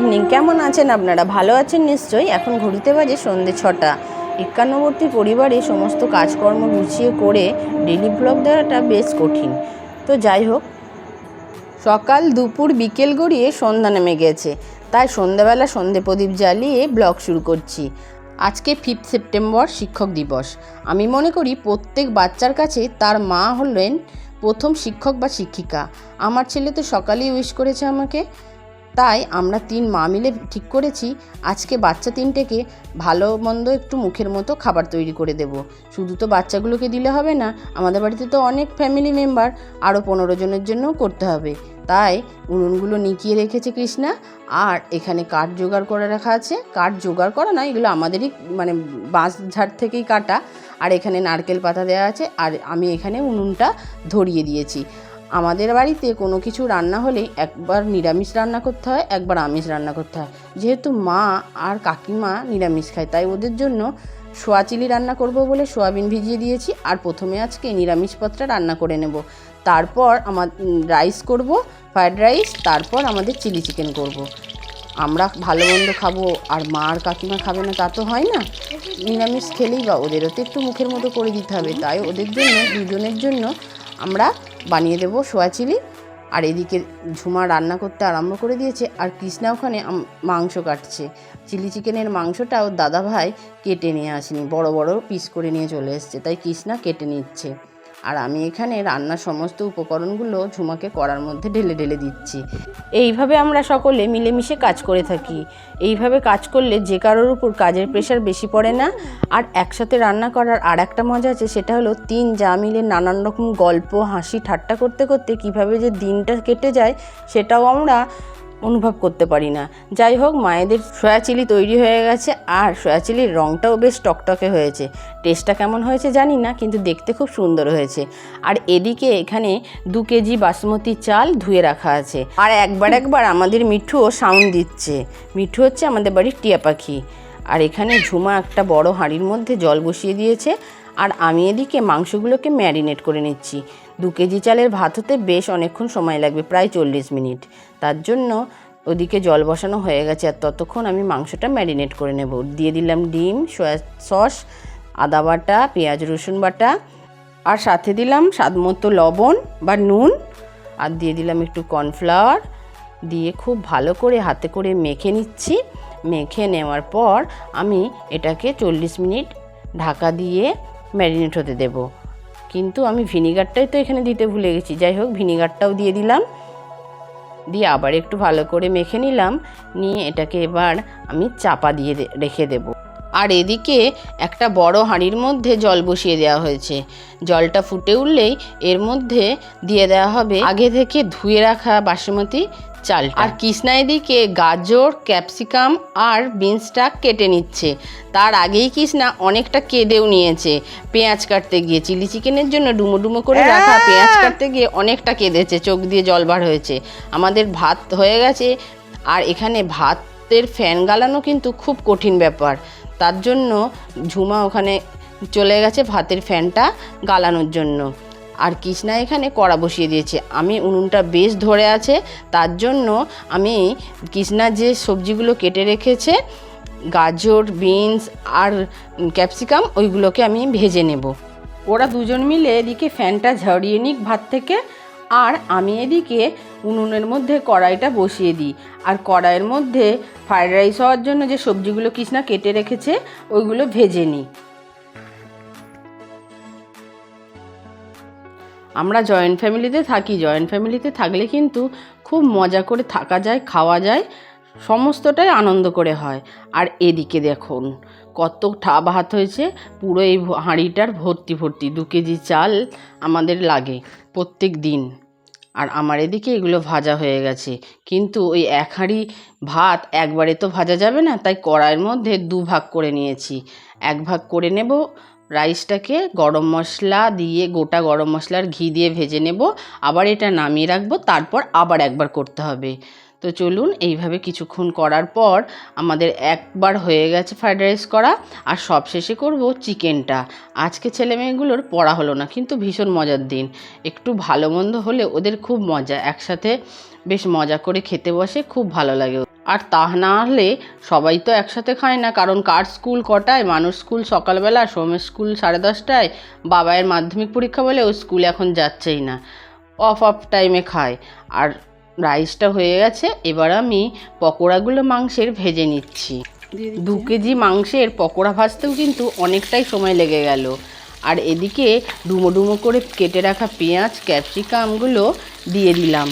Evening কেমন আছেন আপনারা? ভালো আছেন নিশ্চয়ই? এখন ঘড়িতে বাজে সন্ধে ছটা। একান্নবর্তী পরিবারে সমস্ত কাজকর্ম গুছিয়ে করে ডেলি ব্লগ দেওয়াটা বেশ কঠিন। তো যাই হোক, সকাল দুপুর বিকেল গড়িয়ে সন্ধ্যা নেমে গেছে। তাই সন্ধ্যাবেলা সন্ধে প্রদীপ জ্বালিয়ে ব্লগ শুরু করছি। আজকে ফিফথ সেপ্টেম্বর শিক্ষক দিবস। আমি মনে করি প্রত্যেক বাচ্চার কাছে তার মা হলেন প্রথম শিক্ষক বা শিক্ষিকা। আমার ছেলে তো সকালেই উইশ করেছে আমাকে। তাই আমরা তিন মা মিলে ঠিক করেছি, আজকে বাচ্চা তিনটেকে ভালো মন্দ একটু মুখের মতো খাবার তৈরি করে দেব। শুধু তো বাচ্চাগুলোকে দিলে হবে না, আমাদের বাড়িতে তো অনেক ফ্যামিলি মেম্বার আরও পনেরো জনের জন্যও করতে হবে। তাই উনুনগুলো নিকিয়ে রেখেছে কৃষ্ণা, আর এখানে কাঠ জোগাড় করে রাখা আছে। কাঠ জোগাড় করা না, এগুলো আমাদেরই মানে বাঁশ ঝাড় থেকেই কাটা। আর এখানে নারকেল পাতা দেওয়া আছে, আর আমি এখানে উনুনটা ধরিয়ে দিয়েছি। আমাদের বাড়িতে কোনো কিছু রান্না হলে একবার নিরামিষ রান্না করতে হয়, একবার আমিষ রান্না করতে হয়। যেহেতু মা আর কাকিমা নিরামিষ খায়, তাই ওদের জন্য সোয়া চিলি রান্না করব বলে সোয়াবিন ভিজিয়ে দিয়েছি আর প্রথমে আজকে নিরামিষ পত্রা রান্না করে নেব। তারপর আমার রাইস করব ফ্রায়েড রাইস তারপর আমাদের চিলি চিকেন করব। আমরা ভালো মন্দ খাব আর মা আর কাকিমা খাবে না, তা তো হয় না। নিরামিষ খেলেই বা ওদেরও তো একটু মুখের মতো করে দিতে হবে, তাই ওদের জন্য, দুজনের জন্য আমরা বানিয়ে দেবো সোয়া চিলি। আর এদিকে ঝুমা রান্না করতে আরম্ভ করে দিয়েছে। আর কৃষ্ণা ওখানে মাংস কাটছে। চিলি চিকেনের মাংসটা ওর দাদাভাই কেটে নিয়ে আসেনি। বড় বড় পিস করে নিয়ে চলে এসছে। তাই কৃষ্ণা কেটে নিচ্ছে। আর আমি এখানে রান্নার সমস্ত উপকরণগুলো ঝুমাকে করার মধ্যে ঢেলে ঢেলে দিচ্ছি। এইভাবে আমরা সকলে মিলেমিশে কাজ করে থাকি। এইভাবে কাজ করলে যে কারোর উপর কাজের প্রেশার বেশি পড়ে না। আর একসাথে রান্না করার আর একটা মজা আছে, সেটা হলো তিন যা মিলে নানান রকম গল্প, হাসি, ঠাট্টা করতে করতে কীভাবে যে দিনটা কেটে যায়, সেটাও আমরা অনুভব করতে পারি না। যাই হোক, মায়েদের সয়া চিলি তৈরি হয়ে গেছে আর সয়া চিলির রঙটাও বেশ টকটকে হয়েছে। টেস্টটা কেমন হয়েছে জানি না, কিন্তু দেখতে খুব সুন্দর হয়েছে। আর এদিকে এখানে দু কেজি বাসমতি চাল ধুয়ে রাখা আছে। আর একবার একবার আমাদের মিঠুও সাউন্ড দিচ্ছে। মিঠু হচ্ছে আমাদের বাড়ির টিয়া পাখি। আর এখানে ঝুমা একটা বড় হাঁড়ির মধ্যে জল বসিয়ে দিয়েছে। আর আমি এদিকে মাংসগুলোকে ম্যারিনেট করে নিচ্ছি। দু কেজি চালের ভাত হতে বেশ অনেকক্ষণ সময় লাগবে, প্রায় চল্লিশ মিনিট। তার জন্য ওদিকে জল বসানো হয়ে গেছে আর ততক্ষণ আমি মাংসটা ম্যারিনেট করে নেব। দিয়ে দিলাম ডিম, সয়া সস, আদা বাটা, পেঁয়াজ, রসুন বাটা আর সাথে দিলাম স্বাদ মতো লবণ বা নুন আর দিয়ে দিলাম একটু কর্নফ্লাওয়ার। দিয়ে খুব ভালো করে হাতে করে মেখে নিচ্ছি। মেখে নেওয়ার পর আমি এটাকে চল্লিশ মিনিট ঢাকা দিয়ে ম্যারিনেট হতে দেব। কিন্তু আমি ভিনিগারটাই তো এখানে দিতে ভুলে গেছি। যাই হোক, ভিনিগারটাও দিয়ে দিলাম। দিয়ে আবার একটু ভালো করে মেখে নিলাম। নিয়ে এটাকে এবার আমি চাপা দিয়ে রেখে দেব। আর এদিকে একটা বড় হাঁড়ির মধ্যে জল বসিয়ে দেওয়া হয়েছে। জলটা ফুটে উঠলেই এর মধ্যে দিয়ে দেওয়া হবে আগে থেকে ধুয়ে রাখা বাসমতি চাল আর কৃষ্ণা এদিকে গাজর ক্যাপসিকাম আর বিনসটা কেটে নিচ্ছে। তার আগেই কৃষ্ণা অনেকটা কেঁদেও নিয়েছে। পেঁয়াজ কাটতে গিয়ে চিলি চিকেনের জন্য ডুমো ডুমো করে রাখা পেঁয়াজ কাটতে গিয়ে অনেকটা কেঁদেছে চোখ দিয়ে জল বার হয়েছে। আমাদের ভাত হয়ে গেছে। আর এখানে ভাতের ফ্যান গালানো কিন্তু খুব কঠিন ব্যাপার। তার জন্য ঝুমা ওখানে চলে গেছে ভাতের ফ্যানটা গালানোর জন্য। আর কৃষ্ণা এখানে কড়া বসিয়ে দিয়েছে। আমি উনুনটা বেশ ধরে আছে, তার জন্য আমি কৃষ্ণা যে সবজিগুলো কেটে রেখেছে, গাজর, বিনস আর ক্যাপসিকাম, ওইগুলোকে আমি ভেজে নেব। ওরা দুজন মিলে এদিকে ফ্যানটা ঝরিয়ে নিক ভাত থেকে, আর আমি এদিকে উনুনের মধ্যে কড়াইটা বসিয়ে দিই। আর কড়াইয়ের মধ্যে ফ্রায়েড রাইস হওয়ার জন্য যে সবজিগুলো কৃষ্ণা কেটে রেখেছে, ওইগুলো ভেজে নিই। আমরা জয়েন্ট ফ্যামিলিতে থাকি। জয়েন্ট ফ্যামিলিতে থাকলে কিন্তু খুব মজা করে থাকা যায়, খাওয়া যায়, সমস্তটাই আনন্দ করে হয়। আর এদিকে দেখুন, কত ঠা ভাত হয়েছে, পুরো এই হাঁড়িটার ভর্তি ভর্তি, দু কেজি চাল আমাদের লাগে প্রত্যেক দিন। আর আমার এদিকে এগুলো ভাজা হয়ে গেছে। কিন্তু ওই এক হাঁড়ি ভাত একবারে তো ভাজা যাবে না, তাই কড়াইয়ের মধ্যে দু ভাগ করে নিয়েছি। এক ভাগ করে নেব রাইসটাকে গরম মশলা দিয়ে, গোটা গরম মশলার ঘি দিয়ে ভেজে নেব। আবার এটা নামিয়ে রাখব, তারপর আবার একবার করতে হবে। তো চলুন, এইভাবে কিছুক্ষণ করার পর আমাদের একবার হয়ে গেছে ফ্রাইড রাইস করা। আর সব শেষে করব চিকেনটা। আজকে ছেলে মেয়েগুলোর পড়া হলো না, কিন্তু ভীষণ মজার দিন। একটু ভালো মন্দ হলে ওদের খুব মজা, একসাথে বেশ মজা করে খেতে বসে খুব ভালো লাগে। আর তা না হলে সবাই তো একসাথে খায় না। কারণ কার স্কুল কটায়? মানুষ স্কুল সকালবেলা সোমের স্কুল সাড়ে দশটায় বাবায়ের মাধ্যমিক পরীক্ষা বলে ও স্কুল এখন যাচ্ছেই না। অফ অফ টাইমে খায়। আর রাইসটা হয়ে গেছে এবার আমি পকোড়াগুলো মাংসের ভেজে নিচ্ছি। দু কেজি মাংসের পকোড়া ভাজতেও কিন্তু অনেকটাই সময় লেগে গেল। আর এদিকে ডুমো ডুমো করে কেটে রাখা পেঁয়াজ ক্যাপসিকামগুলো দিয়ে দিলাম।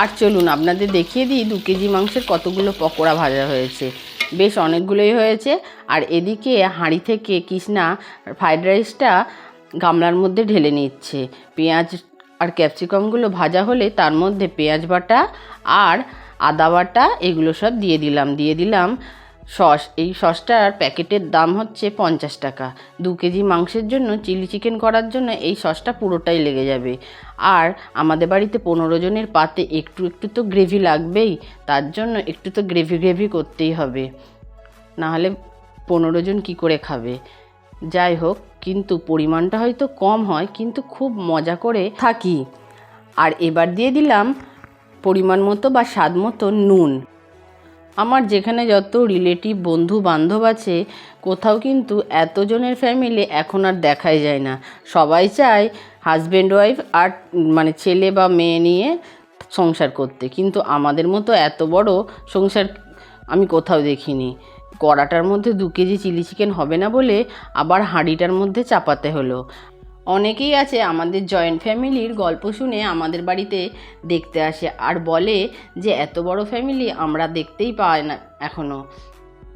আর চলুন আপনাদের দেখিয়ে দিই দু কেজি মাংসের কতগুলো পকোড়া ভাজা হয়েছে। বেশ অনেকগুলোই হয়েছে। আর এদিকে হাঁড়ি থেকে কৃষ্ণা ফ্রাইড রাইসটা গামলার মধ্যে ঢেলে নিচ্ছে। পেঁয়াজ আর ক্যাপসিকামগুলো ভাজা হলে তার মধ্যে পেঁয়াজ বাটা আর আদা বাটা এগুলো সব দিয়ে দিলাম। দিয়ে দিলাম সস। এই সসটার প্যাকেটের দাম হচ্ছে পঞ্চাশ টাকা। দু কেজি মাংসের জন্য চিলি চিকেন করার জন্য এই সসটা পুরোটাই লেগে যাবে। আর আমাদের বাড়িতে পনেরো জনের পাতে একটু একটু তো গ্রেভি লাগবেই, তার জন্য একটু তো গ্রেভি গ্রেভি করতেই হবে। নাহলে পনেরো জন কী করে খাবে? যাই হোক, কিন্তু পরিমাণটা হয়তো কম হয়, কিন্তু খুব মজা করে থাকি। আর এবার দিয়ে দিলাম পরিমাণ মতো বা স্বাদ মতো নুন। আমার যেখানে যত রিলেটিভ বন্ধু বান্ধব আছে, কোথাও কিন্তু এতজনের ফ্যামিলি এখন আর দেখাই যায় না। সবাই চায় হাজব্যান্ড ওয়াইফ আর মানে ছেলে বা মেয়ে নিয়ে সংসার করতে। কিন্তু আমাদের মতো এত বড় সংসার আমি কোথাও দেখিনি। কড়াটার মধ্যে দু কেজি চিলি চিকেন হবে না বলে আবার হাঁড়িটার মধ্যে চাপাতে হলো। অনেকেই আছে আমাদের জয়েন্ট ফ্যামিলির গল্প শুনে আমাদের বাড়িতে দেখতে আসে আর বলে যে, এত বড় ফ্যামিলি আমরা দেখতেই পাই না এখনও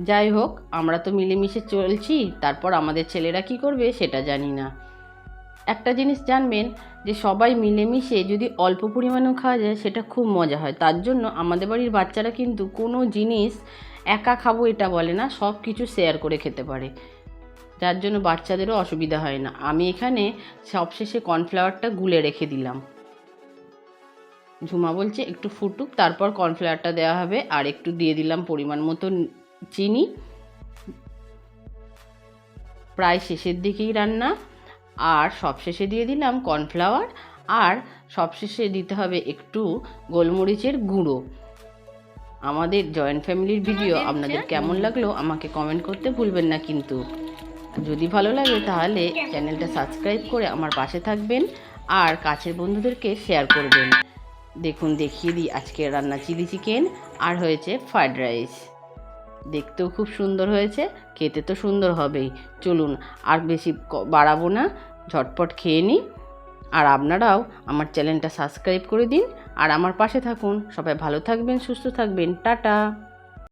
যাই হোক, আমরা তো মিলেমিশে চলছি, তারপর আমাদের ছেলেরা কি করবে সেটা জানি না। একটা জিনিস জানবেন যে, সবাই মিলেমিশে যদি অল্প পরিমাণেও খাওয়া যায়, সেটা খুব মজা হয়। তার জন্য আমাদের বাড়ির বাচ্চারা কিন্তু কোনো জিনিস একা খাব এটা বলে না সব কিছু শেয়ার করে খেতে পারে। যার জন্য বাচ্চাদেরও অসুবিধা হয় না। আমি এখানে সবশেষে কর্নফ্লাওয়ারটা গুলে রেখে দিলাম। ঝুমা বলছে একটু ফুটুক তারপর কর্নফ্লাওয়ারটা দেওয়া হবে। আর একটু দিয়ে দিলাম পরিমাণ মতো চিনি। প্রায় শেষের দিকেই রান্না। আর সবশেষে দিয়ে দিলাম কর্নফ্লাওয়ার। আর সবশেষে দিতে হবে একটু গোলমরিচের গুঁড়ো। আমাদের জয়েন্ট ফ্যামিলির ভিডিও আপনাদের কেমন লাগল আমাকে কমেন্ট করতে ভুলবেন না কিন্তু। যদি ভালো লাগে তাহলে চ্যানেলটা সাবস্ক্রাইব করে আমার পাশে থাকবেন আর কাছের বন্ধুদেরকে শেয়ার করবেন। দেখুন, দেখিয়ে দিই আজকে রান্না চিলি চিকেন আর হয়েছে ফ্রায়েড রাইস। দেখতেও খুব সুন্দর হয়েছে, খেতে তো সুন্দর হবেই। চলুন, আর বেশি বাড়াবো না, ঝটপট খেয়ে নিই। আর আপনারাও আমার চ্যানেলটা সাবস্ক্রাইব করে দিন। আর আমার পাশে থাকুন। সবাই ভালো থাকবেন, সুস্থ থাকবেন। টাটা!